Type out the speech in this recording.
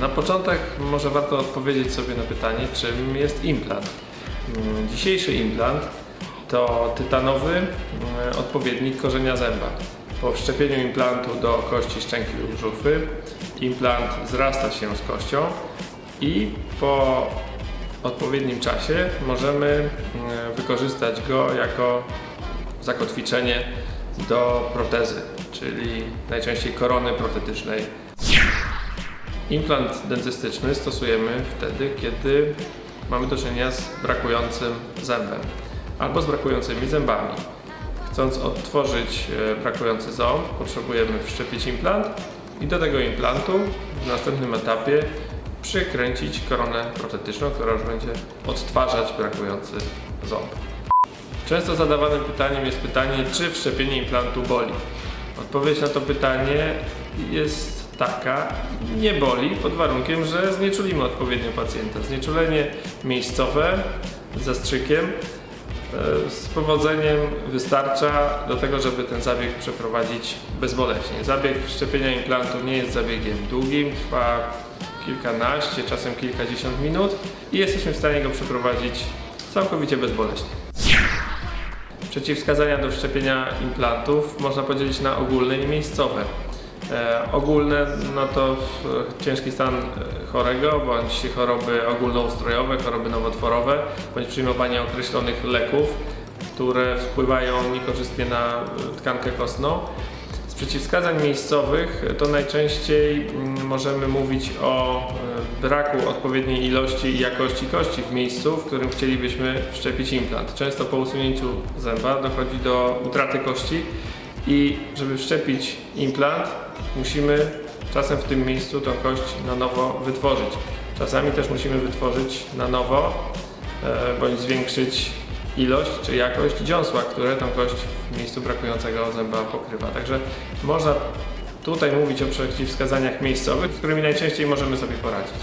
Na początek może warto odpowiedzieć sobie na pytanie, czym jest implant. Mm, Dzisiejszy implant to tytanowy mm, odpowiednik korzenia zęba. Po wszczepieniu implantu do kości szczęki lub żuchwy implant zrasta się z kością i po odpowiednim czasie możemy mm, wykorzystać go jako zakotwiczenie do protezy, czyli najczęściej korony protetycznej Implant dentystyczny stosujemy wtedy, kiedy mamy do czynienia z brakującym zębem albo z brakującymi zębami. Chcąc odtworzyć e, brakujący ząb, potrzebujemy wszczepić implant i do tego implantu w następnym etapie przykręcić koronę protetyczną, która już będzie odtwarzać brakujący ząb. Często zadawanym pytaniem jest pytanie, czy wszczepienie implantu boli. Odpowiedź na to pytanie jest taka, nie boli pod warunkiem, że znieczulimy odpowiednio pacjenta. Znieczulenie miejscowe zastrzykiem e, z powodzeniem wystarcza do tego, żeby ten zabieg przeprowadzić bezboleśnie. Zabieg wszczepienia implantu nie jest zabiegiem długim, trwa kilkanaście, czasem kilkadziesiąt minut i jesteśmy w stanie go przeprowadzić całkowicie bezboleśnie. Przeciwwskazania do wszczepienia implantów można podzielić na ogólne i miejscowe. E, ogólne no to ciężki stan e, chorego, bądź choroby ogólnoustrojowe, choroby nowotworowe, bądź przyjmowanie określonych leków, które wpływają niekorzystnie na e, tkankę kostną. Z przeciwwskazań miejscowych to najczęściej mm, możemy mówić o braku odpowiedniej ilości i jakości kości w miejscu, w którym chcielibyśmy wszczepić implant. Często po usunięciu zęba dochodzi do utraty kości i żeby wszczepić implant, musimy czasem w tym miejscu tą kość na nowo wytworzyć. Czasami też musimy wytworzyć na nowo e, bądź zwiększyć ilość czy jakość dziąsła, które tą kość w miejscu brakującego zęba pokrywa. Także można tutaj mówić o przeciwwskazaniach miejscowych, z którymi najczęściej możemy sobie poradzić.